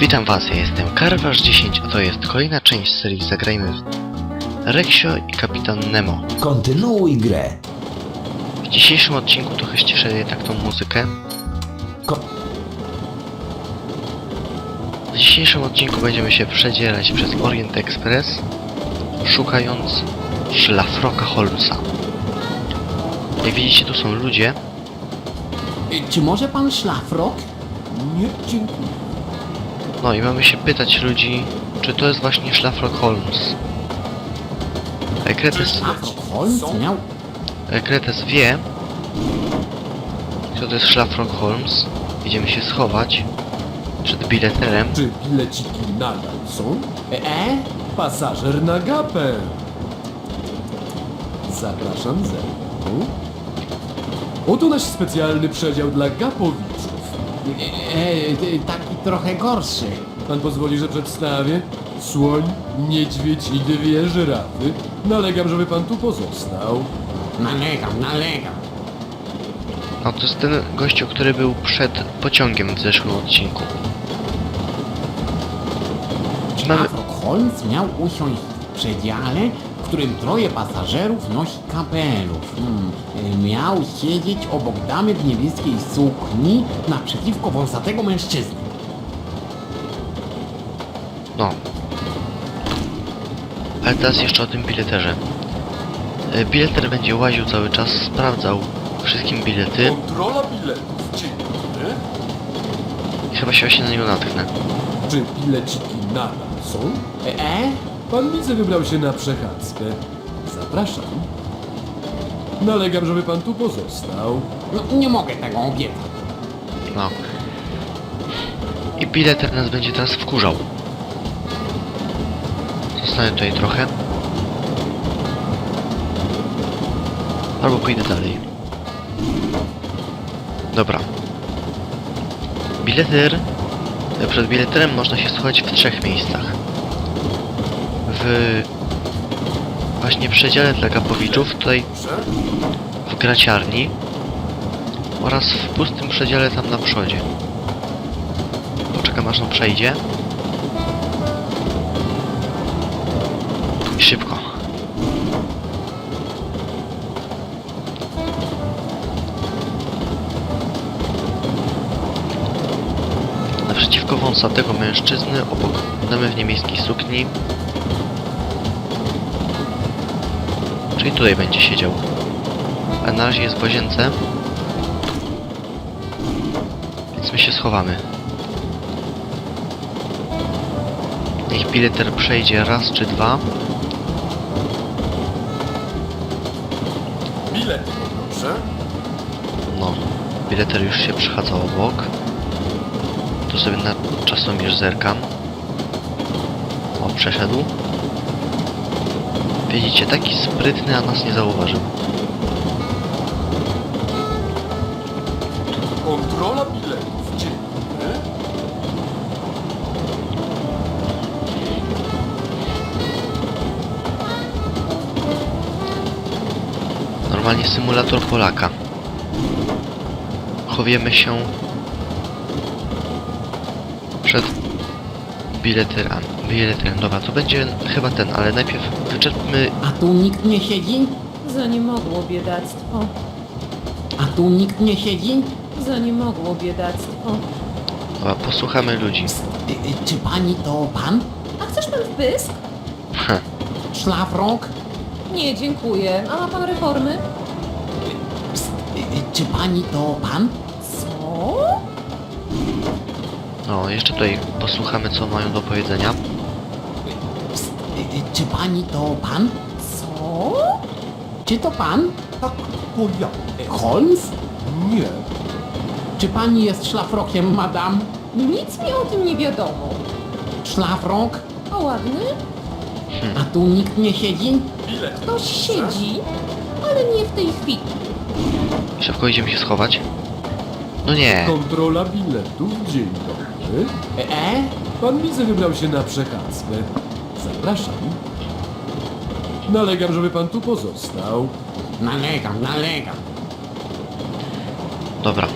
Witam was, ja jestem Karwasz10, a to jest kolejna część serii Zagrajmy w Reksio i Kapitan Nemo. Kontynuuj grę. W dzisiejszym odcinku trochę ściszę jednak tą muzykę. Ko W dzisiejszym odcinku będziemy się przedzierać przez Orient Express, szukając szlafroka Holmesa. Jak widzicie, tu są ludzie. Czy może pan szlafrok? nie dziękuję. No i mamy się pytać ludzi, czy to jest właśnie szlafrok Holmes. Ekretes, Szlafrok Holmes miał... Wie, kto to jest szlafrok Holmes. Idziemy się schować przed bileterem. Czy bileciki nadal są? E? Pasażer na gapę. Zapraszam za mną. Oto nasz specjalny przedział dla gapowiczów. E, e, taki trochę gorszy. Pan pozwoli, że przedstawię? Słoń, niedźwiedź i dwie żyrafy. Nalegam, żeby pan tu pozostał. Nalegam, nalegam. A to jest ten gościu, który był przed pociągiem w zeszłym odcinku. Mamy... Szlafrok Holmes miał usiąść w przedziale, w którym troje pasażerów nosi kapelusz. Hmm. Miał siedzieć obok damy w niebieskiej sukni naprzeciwko wąsatego mężczyzny. No. Ale teraz jeszcze o tym bileterze. E, Bileter będzie łaził cały czas, sprawdzał wszystkim bilety Kontrola biletów. Dzień dobry. i chyba się właśnie na niego natknę. Czy bileciki nadal są? E? Pan widzę wybrał się na przechadzkę. Zapraszam. Nalegam, żeby pan tu pozostał. No, nie mogę tego obiecać. No. I bileter nas będzie teraz wkurzał. Zostanę tutaj trochę. Albo pójdę dalej. Dobra. Bileter. Przed bileterem można się schować w trzech miejscach. W... Właśnie przedziale dla gapowiczów, tutaj w graciarni oraz w pustym przedziale tam na przodzie. Poczekam aż on przejdzie. I szybko. Naprzeciwko wąsatego mężczyzny, obok damy w niemieckiej sukni. Czyli tutaj będzie siedział. A na razie jest w łazience. Więc my się schowamy. Niech bileter przejdzie raz czy dwa. Bilet, proszę. No, bileter już się przechadza obok. Tu sobie na czasomierz zerkam. O, przeszedł. Widzicie, taki sprytny, a nas nie zauważył. Normalnie symulator Polaka. Chowiemy się przed bileterami. Bileterem, dobra, to będzie chyba ten, ale najpierw wyczerpmy A tu nikt nie siedzi? Za nie mogło biedactwo, A tu nikt nie siedzi? za nie mogło biedactwo. Dobra, posłuchamy ludzi. Y, y, Czy pani to pan? A chcesz pan w pysk? Szlafrok? Nie, dziękuję. A ma pan reformy? Psst, y, y, Czy pani to pan? Co? no, jeszcze tutaj posłuchamy, co mają do powiedzenia. Psst, y, y, Czy pani to pan? Co? Czy to pan? Tak, to ja. Holmes? Nie. Czy pani jest szlafrokiem, madam? Nic mi o tym nie wiadomo. Szlafrok? A ładny? A tu nikt nie siedzi? Bilet. Ktoś siedzi, ale nie w tej chwili. Szybko idziemy się schować. No nie, Kontrola biletów. Dzień dobry. E? Pan widzę wybrał się na przechadzkę. Zapraszam. Nalegam, żeby pan tu pozostał. Nalegam, nalegam. dobra.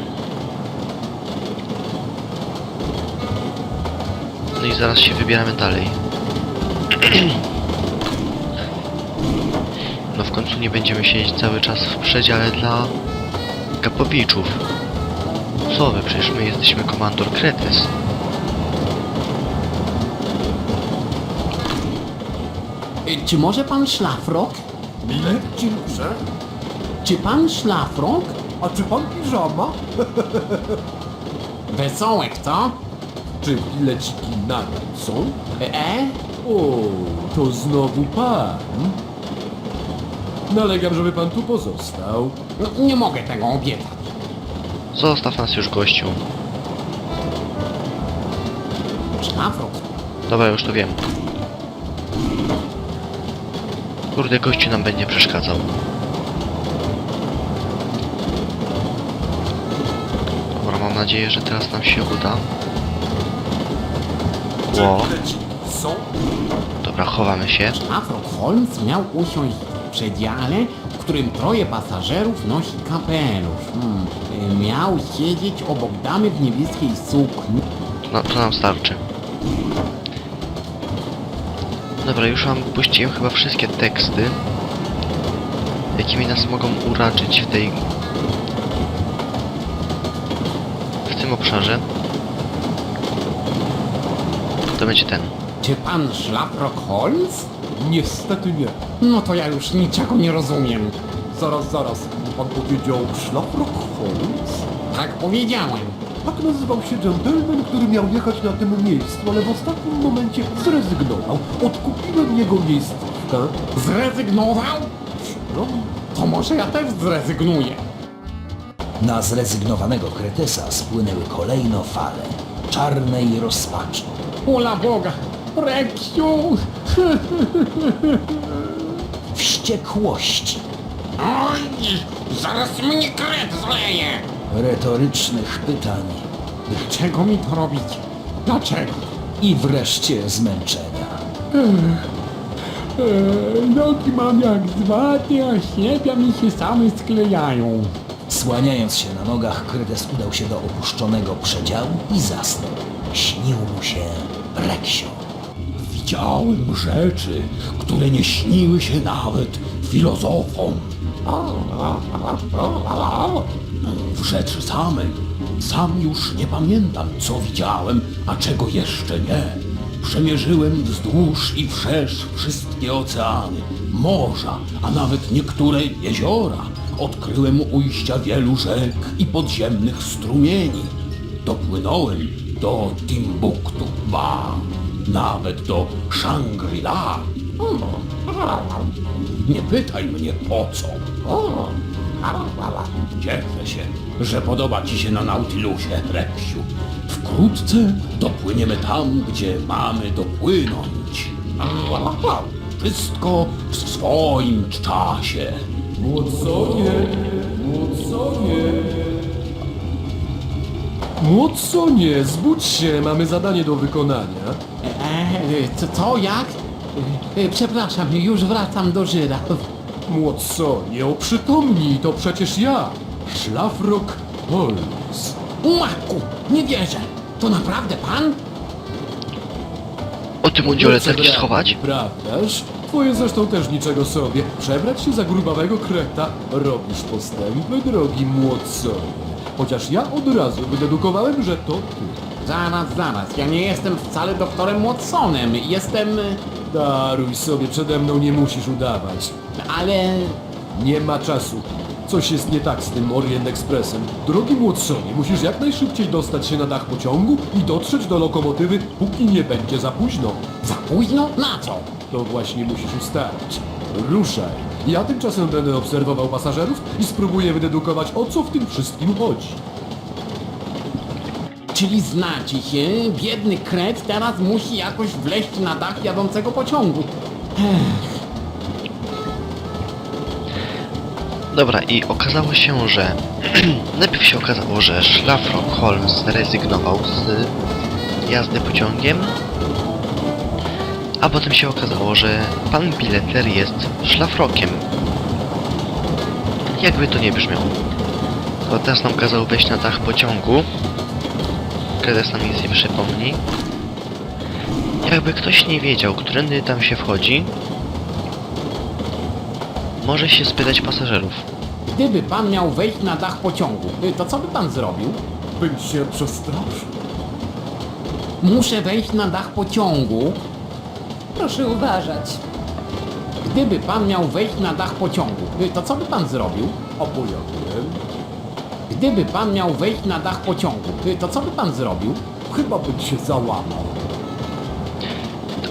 No i zaraz się wybieramy dalej. No w końcu nie będziemy siedzieć cały czas w przedziale dla Gapowiczów. Co wy, przecież my jesteśmy komandor Kretes. Czy może pan szlafrok? Bilet, dziękuję. Czy pan szlafrok? A czy pan piżama? Wesołek, co? Czy bileciki nadal są? E? O, to znowu pan. Nalegam, żeby pan tu pozostał. No, nie mogę tego obiecać. Zostaw nas już gościu. Szlafrok. Dobra, już to wiem. Kurde, gościu nam będzie przeszkadzał. Dobra, mam nadzieję, że teraz nam się uda. Ło. Są? Dobra, chowamy się. Szlafrok Holmes miał usiąść przedziale, w którym troje pasażerów nosi kapelusz. Hmm. y, Miał siedzieć obok damy w niebieskiej sukni. No, to nam starczy. Dobra, już wam puściłem chyba wszystkie teksty, jakimi nas mogą uraczyć w tej... w tym obszarze. To będzie ten. Czy pan Szlafrok Holmes? Niestety nie. No to ja już niczego nie rozumiem. Zaraz, zaraz. Pan powiedział Szlafrok Holmes? Tak powiedziałem. Tak nazywał się dżentelmen, który miał jechać na tym miejscu, ale w ostatnim momencie zrezygnował. Odkupiłem jego miejscówkę. Zrezygnował? No, To może ja też zrezygnuję. Na zrezygnowanego Kretesa spłynęły kolejno fale czarnej rozpaczy. Ola Boga! Reksiu! Wściekłości, Oj, zaraz mnie kret zleje! retorycznych pytań Dlaczego mi to robicie? Dlaczego? i wreszcie zmęczenia. Eee, nogi mam jak zwaty, a ślepia mi się same sklejają. Słaniając się na nogach, Kretes udał się do opuszczonego przedziału i zasnął. Śnił mu się Reksio. Widziałem rzeczy, które nie śniły się nawet filozofom. W rzeczy samej. Sam już nie pamiętam, co widziałem, a czego jeszcze nie. Przemierzyłem wzdłuż i wszerz wszystkie oceany, morza, a nawet niektóre jeziora. Odkryłem ujścia wielu rzek i podziemnych strumieni. Dopłynąłem do Timbuktu, ba, nawet do Shangri-La. Nie pytaj mnie po co. Cieszę się, że podoba ci się na Nautilusie, Reksiu. Wkrótce dopłyniemy tam, gdzie mamy dopłynąć. Wszystko w swoim czasie. Młodsonie, Młodsonie, zbudź się, mamy zadanie do wykonania. Eee, co, co, jak? Eee, przepraszam, już wracam do żyra. Młodsonie, oprzytomnij, to przecież ja, Szlafrok Holmes. Matku, nie wierzę. To naprawdę pan? O tym mundziole taki brawo, schować? Prawdaż? Twoje zresztą też niczego sobie. Przebrać się za grubawego kreta, robisz postępy, drogi młodsonie. Chociaż ja od razu wydedukowałem, że to ty. Zaraz, zaraz, ja nie jestem wcale doktorem Watsonem. Jestem... e, Daruj sobie, przede mną nie musisz udawać. ale... Nie ma czasu. Coś jest nie tak z tym Orient Expressem. Drogi Watsonie, musisz jak najszybciej dostać się na dach pociągu i dotrzeć do lokomotywy, póki nie będzie za późno. Za późno? Na co? To właśnie musisz ustalić. Ruszaj. Ja tymczasem będę obserwował pasażerów i spróbuję wydedukować o co w tym wszystkim chodzi. Czyli znaczy się, biedny kret teraz musi jakoś wleźć na dach jadącego pociągu. Dobra, i okazało się, że... Najpierw się okazało, że Szlafrok Holmes zrezygnował z jazdy pociągiem, a potem się okazało, że pan bileter jest szlafrokiem. Jakby to nie brzmiało. To teraz nam kazał wejść na dach pociągu. Kredes nam nic nie przypomni. Jakby ktoś nie wiedział, którędy tam się wchodzi, może się spytać pasażerów. Gdyby pan miał wejść na dach pociągu, y, to co by pan zrobił? Bym się przestraszył. Muszę wejść na dach pociągu. Proszę uważać. Gdyby pan miał wejść na dach pociągu, y, to co by pan zrobił? Wiem, Gdyby pan miał wejść na dach pociągu, y, to co by pan zrobił? chyba bym się załamał.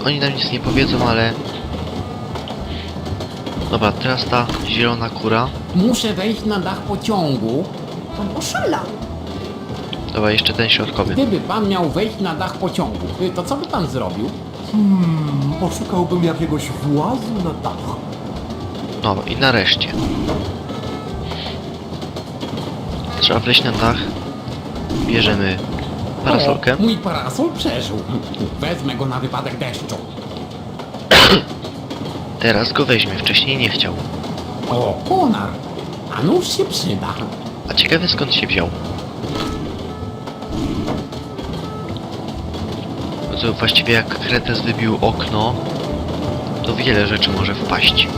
Oni nam nic nie powiedzą, ale... Dobra, teraz ta zielona kura. Muszę wejść na dach pociągu. Pan oszalał. Dobra, jeszcze ten środkowy. Gdyby pan miał wejść na dach pociągu, y, to co by pan zrobił? Hmm, poszukałbym jakiegoś włazu na dach. No i nareszcie. Trzeba wleźć na dach. Bierzemy parasolkę. O, mój parasol przeżył. Wezmę go na wypadek deszczu. Teraz go weźmie, wcześniej nie chciał. O, konar. A nóż się przyda. A ciekawe skąd się wziął. To właściwie jak Kretes wybił okno, to wiele rzeczy może wpaść.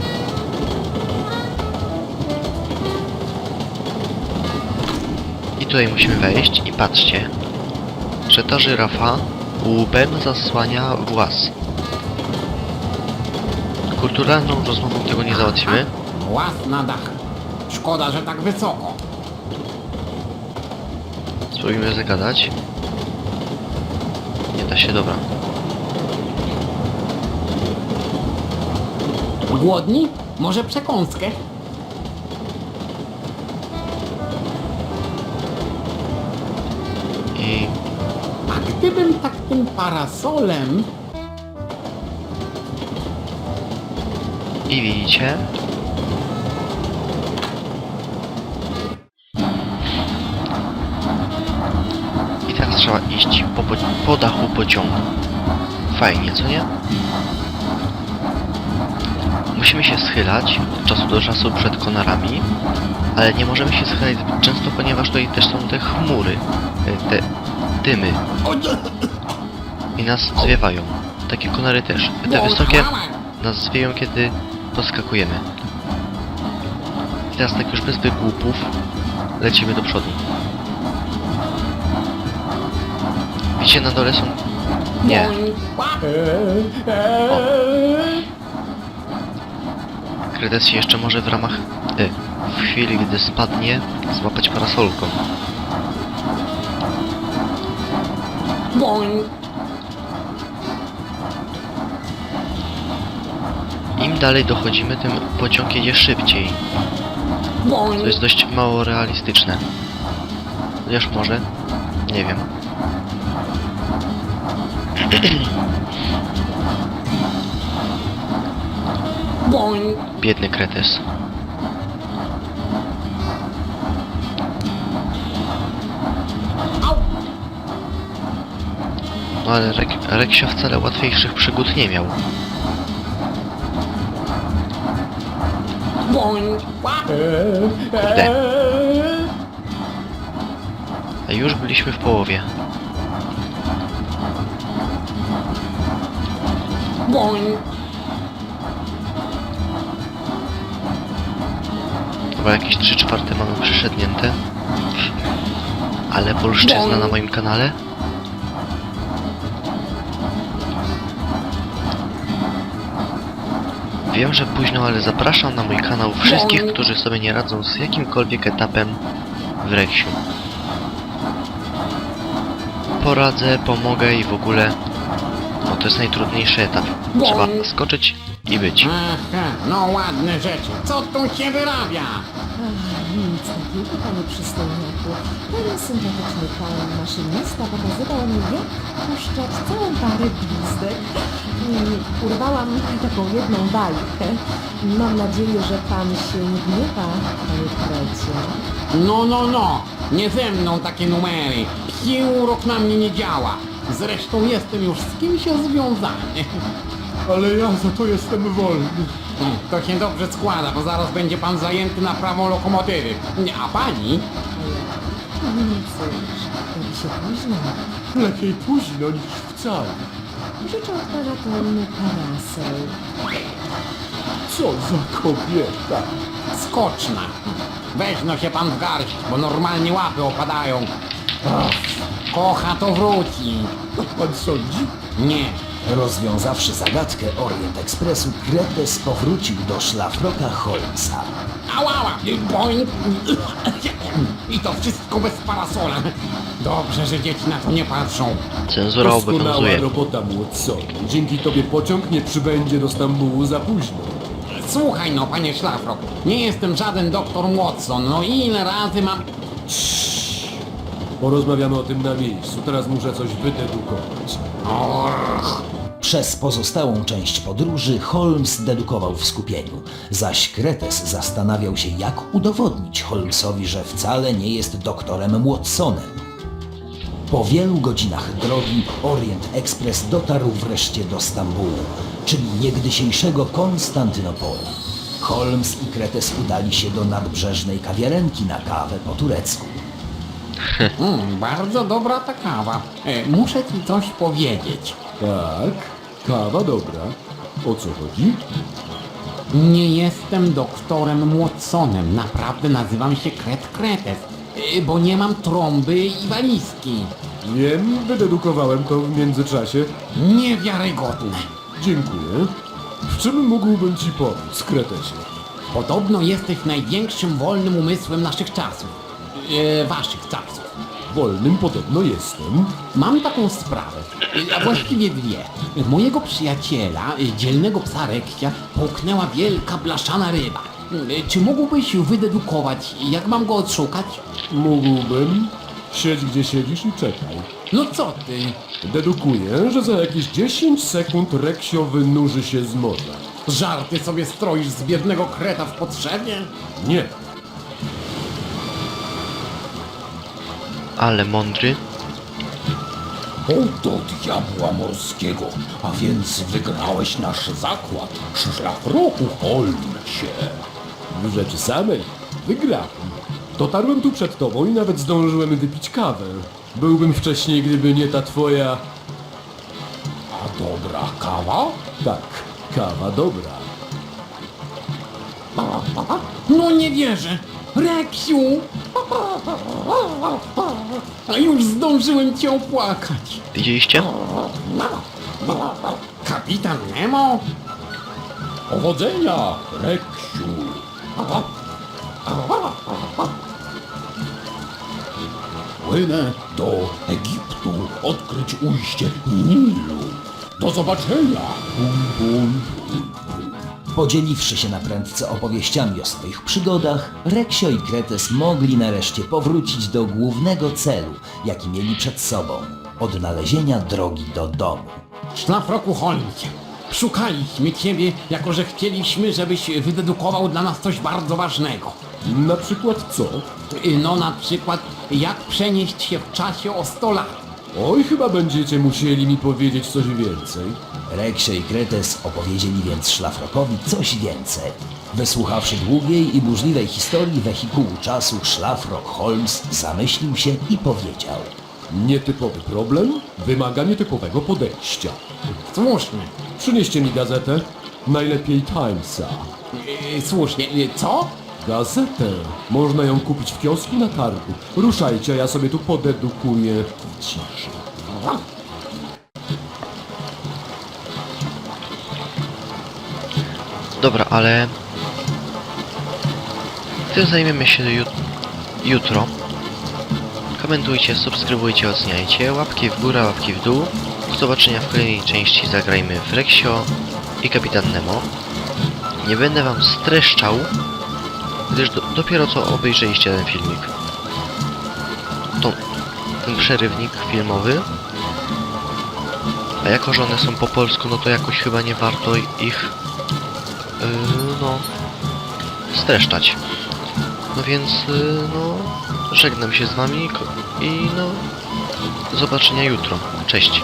I tutaj musimy wejść i patrzcie, że ta żyrafa łbem zasłania włas. Kulturalną rozmową tego nie załatwimy. Łaz na dach. Szkoda, że tak wysoko. Spróbujmy zagadać. Nie da się, dobra. Głodni? Może przekąskę? I A gdybym tak tym parasolem... I widzicie? Po, po, dachu pociągu. Fajnie, co nie? Musimy się schylać od czasu do czasu przed konarami, ale nie możemy się schylać zbyt często, ponieważ tutaj też są te chmury, e, te dymy i nas zwiewają. Takie konary też. Te wysokie nas zwieją, kiedy podskakujemy. I teraz tak już bez wygłupów lecimy do przodu. Widzicie, na dole są... Nie. Kredes się jeszcze może w ramach... E, w chwili, gdy spadnie, złapać parasolką. Im dalej dochodzimy, tym pociąg jedzie szybciej. To jest dość mało realistyczne. Chociaż może? Nie wiem. Boing. Biedny kretes. No ale Rek Reksio wcale łatwiejszych przygód nie miał. Kurde. A już byliśmy w połowie. Boing. Chyba jakieś 3 czwarte mamy przeszednięte. Ale polszczyzna na moim kanale. Wiem, że późno, ale zapraszam na mój kanał wszystkich, którzy sobie nie radzą z jakimkolwiek etapem w Reksiu. Poradzę, pomogę i w ogóle... No to jest najtrudniejszy etap. Trzeba skoczyć i być. Aha, no ładne rzeczy. Co tu się wyrabia? Nic takiego, panie przystojniaku. Ten sympatyczny pan maszynista pokazywał mi, jak puszczać całą parę gwizdek. Mm, Urwałam taką jedną bajkę. Mam nadzieję, że pan się nie gniewa, panie Krecie. No, no, no. Nie ze mną takie numery. Psi urok na mnie nie działa. Zresztą jestem już z kimś związany. Ale ja za to jestem wolny. To się dobrze składa, bo zaraz będzie pan zajęty na prawą lokomotywy. A pani? Mm, Cóż, robi się późno. Lepiej późno niż wcale. Życzę od pana parasol. Co za kobieta? Skoczna. Weź no się pan w garść, bo normalnie łapy opadają. Ach, kocha to wróci. Pan sądzi? Nie. Rozwiązawszy zagadkę Orient Expressu, Kretes powrócił do szlafroka Holmesa. Ałała! Boing! I to wszystko bez parasola. Dobrze, że dzieci na to nie patrzą. Cenzura Doskonała obowiązuje. robota, Watson. Dzięki tobie pociąg nie przybędzie do Stambułu za późno. Słuchaj no, panie Szlafrok, nie jestem żaden doktor Watson. No ile razy mam... Porozmawiamy o tym na miejscu. Teraz muszę coś wydedukować. Och, Przez pozostałą część podróży Holmes dedukował w skupieniu, zaś Kretes zastanawiał się, jak udowodnić Holmesowi, że wcale nie jest doktorem Watsonem. Po wielu godzinach drogi Orient Express dotarł wreszcie do Stambułu, czyli niegdysiejszego Konstantynopolu. Holmes i Kretes udali się do nadbrzeżnej kawiarenki na kawę po turecku. mm, bardzo dobra ta kawa. E, muszę ci coś powiedzieć. Tak, kawa dobra. O co chodzi? Nie jestem doktorem Watsonem. Naprawdę nazywam się Kret Kretes. E, bo nie mam trąby i walizki. Wiem, wydedukowałem to w międzyczasie. Niewiarygodne. Dziękuję. W czym mógłbym ci pomóc, Kretesie? Podobno jesteś największym wolnym umysłem naszych czasów. E, waszych czasów. Wolnym podobno jestem. Mam taką sprawę, a właściwie dwie. Mojego przyjaciela, dzielnego psa Reksia, połknęła wielka blaszana ryba. Czy mógłbyś wydedukować, jak mam go odszukać? Mógłbym. Siedź gdzie siedzisz i czekaj. No co ty? Dedukuję, że za jakieś 10 sekund Reksio wynurzy się z morza. Żarty sobie stroisz z biednego kreta w potrzebie? Nie, Ale mądry. Oto diabła morskiego, a więc wygrałeś nasz zakład, szlafroku Holmesie. w rzeczy samej. Wygrałem. Dotarłem tu przed tobą i nawet zdążyłem wypić kawę. Byłbym wcześniej, gdyby nie ta twoja... A dobra kawa? Tak, kawa dobra. No nie wierzę! Reksiu! A już zdążyłem cię opłakać. Widzieliście? Kapitan Nemo? Powodzenia, Reksiu. Płynę do Egiptu odkryć ujście Nilu. Do zobaczenia. Bum, bum. Podzieliwszy się naprędce opowieściami o swoich przygodach, Reksio i Kretes mogli nareszcie powrócić do głównego celu, jaki mieli przed sobą odnalezienia drogi do domu. Szlafroku Holmesie, szukaliśmy ciebie, jako że chcieliśmy, żebyś wydedukował dla nas coś bardzo ważnego. Na przykład co? No na przykład, jak przenieść się w czasie o 100 lat. Oj, chyba będziecie musieli mi powiedzieć coś więcej. Reksio i Kretes opowiedzieli więc Szlafrokowi coś więcej. Wysłuchawszy długiej i burzliwej historii wehikułu czasu, Szlafrok Holmes zamyślił się i powiedział Nietypowy problem wymaga nietypowego podejścia. Słusznie. Przynieście mi gazetę, najlepiej Timesa. Yy, słusznie. Yy, co? Gazetę. Można ją kupić w kiosku na targu. Ruszajcie, a ja sobie tu podedukuję w ciszy. Dobra, ale... Tym zajmiemy się jut jutro. Komentujcie, subskrybujcie, oceniajcie. Łapki w górę, łapki w dół. Do zobaczenia w kolejnej części Zagrajmy w Rexio i Kapitan Nemo. Nie będę wam streszczał, gdyż do, dopiero co obejrzeliście ten filmik. To, ten przerywnik filmowy. A jako, że one są po polsku, no to jakoś chyba nie warto ich Yy, no, streszczać. No więc, yy, no, żegnam się z wami i no, do zobaczenia jutro. Cześć.